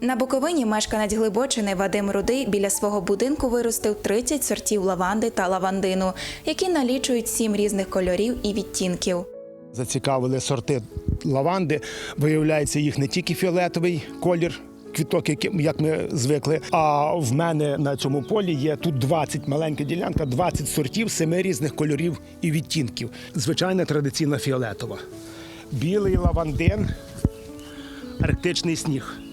На Буковині мешканець Глибочини Вадим Рудий біля свого будинку виростив 30 сортів лаванди та лавандину, які налічують сім різних кольорів і відтінків. Зацікавили сорти лаванди. Виявляється, їх не тільки фіолетовий колір. Квіток, як ми звикли. А в мене на цьому полі є тут 20 маленька ділянка, 20 сортів, семи різних кольорів і відтінків. Звичайна традиційна фіолетова. Білий лавандин, арктичний сніг.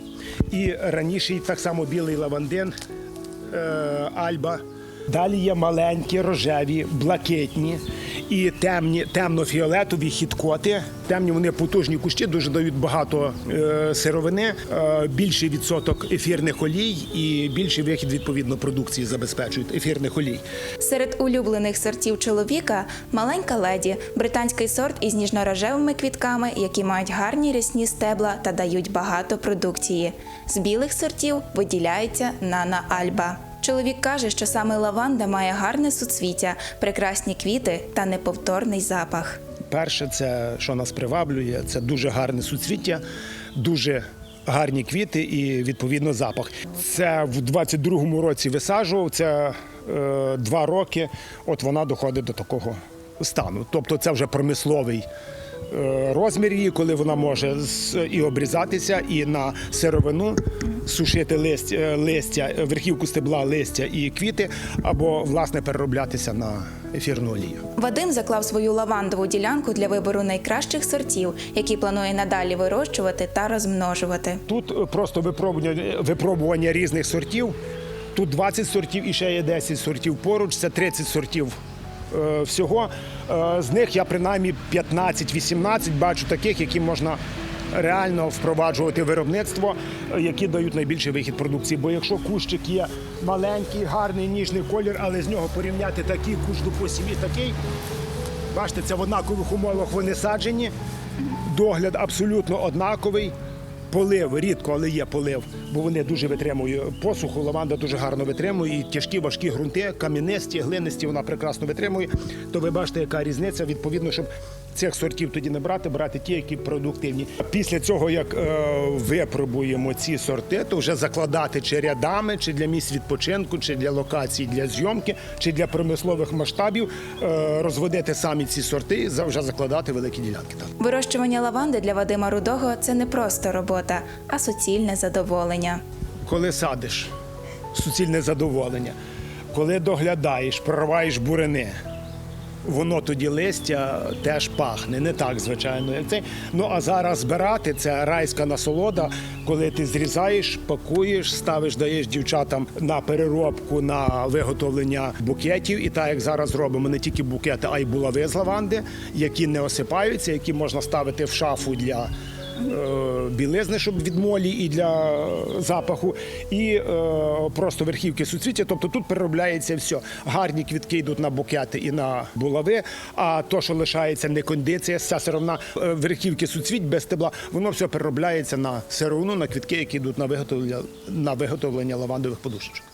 І раніше так само білий лавандин, е, альба. Далі є маленькі, рожеві, блакитні і темні, темно-фіолетові хіткоти. Темні вони потужні кущі, дуже дають багато е, сировини, е, більший відсоток ефірних олій і більший вихід відповідно продукції забезпечують ефірних олій. Серед улюблених сортів чоловіка маленька леді, британський сорт із ніжно-рожевими квітками, які мають гарні рясні стебла та дають багато продукції. З білих сортів виділяється Нана Альба. Чоловік каже, що саме лаванда має гарне суцвіття, прекрасні квіти та неповторний запах. Перше, це що нас приваблює, це дуже гарне суцвіття, дуже гарні квіти і відповідно запах. Це в 22-му році висаджував. Це е, два роки. От вона доходить до такого стану. Тобто, це вже промисловий. Е, Розмір її, коли вона може і обрізатися, і на сировину сушити лист, е, листя, е, верхівку стебла, листя і квіти, або власне перероблятися на ефірну олію. Вадим заклав свою лавандову ділянку для вибору найкращих сортів, які планує надалі вирощувати та розмножувати. Тут просто випробування, випробування різних сортів. Тут 20 сортів і ще є 10 сортів поруч, це 30 сортів всього. Е, з них я принаймні 15-18 бачу таких, які можна реально впроваджувати виробництво, е, які дають найбільший вихід продукції. Бо якщо кущик є маленький, гарний, ніжний колір, але з нього порівняти такий кущ, допустим, і такий, бачите, це в однакових умовах вони саджені. Догляд абсолютно однаковий. Полив рідко, але є полив, бо вони дуже витримують посуху. Лаванда дуже гарно витримує. І тяжкі важкі ґрунти, кам'янисті, глинисті, вона прекрасно витримує. То ви бачите, яка різниця. Відповідно, щоб цих сортів тоді не брати, брати ті, які продуктивні. Після цього, як е, випробуємо ці сорти, то вже закладати чи рядами, чи для місць відпочинку, чи для локацій для зйомки, чи для промислових масштабів, е, розводити самі ці сорти вже закладати великі ділянки. Так. Вирощування лаванди для Вадима Рудого це не просто робота, а суцільне задоволення. Коли садиш, суцільне задоволення. Коли доглядаєш, прориваєш бурини, воно тоді листя теж пахне, не так, звичайно, як це. Ну а зараз збирати це райська насолода, коли ти зрізаєш, пакуєш, ставиш, даєш дівчатам на переробку, на виготовлення букетів. І так як зараз робимо не тільки букети, а й булави з лаванди, які не осипаються, які можна ставити в шафу для білизни, щоб від молі і для е, запаху, і е, просто верхівки суцвіття. Тобто тут переробляється все. Гарні квітки йдуть на букети і на булави. А то, що лишається не кондиція, вся сировина е, верхівки суцвіть без стебла, воно все переробляється на сировину, на квітки, які йдуть на виготовлення на виготовлення лавандових подушечок.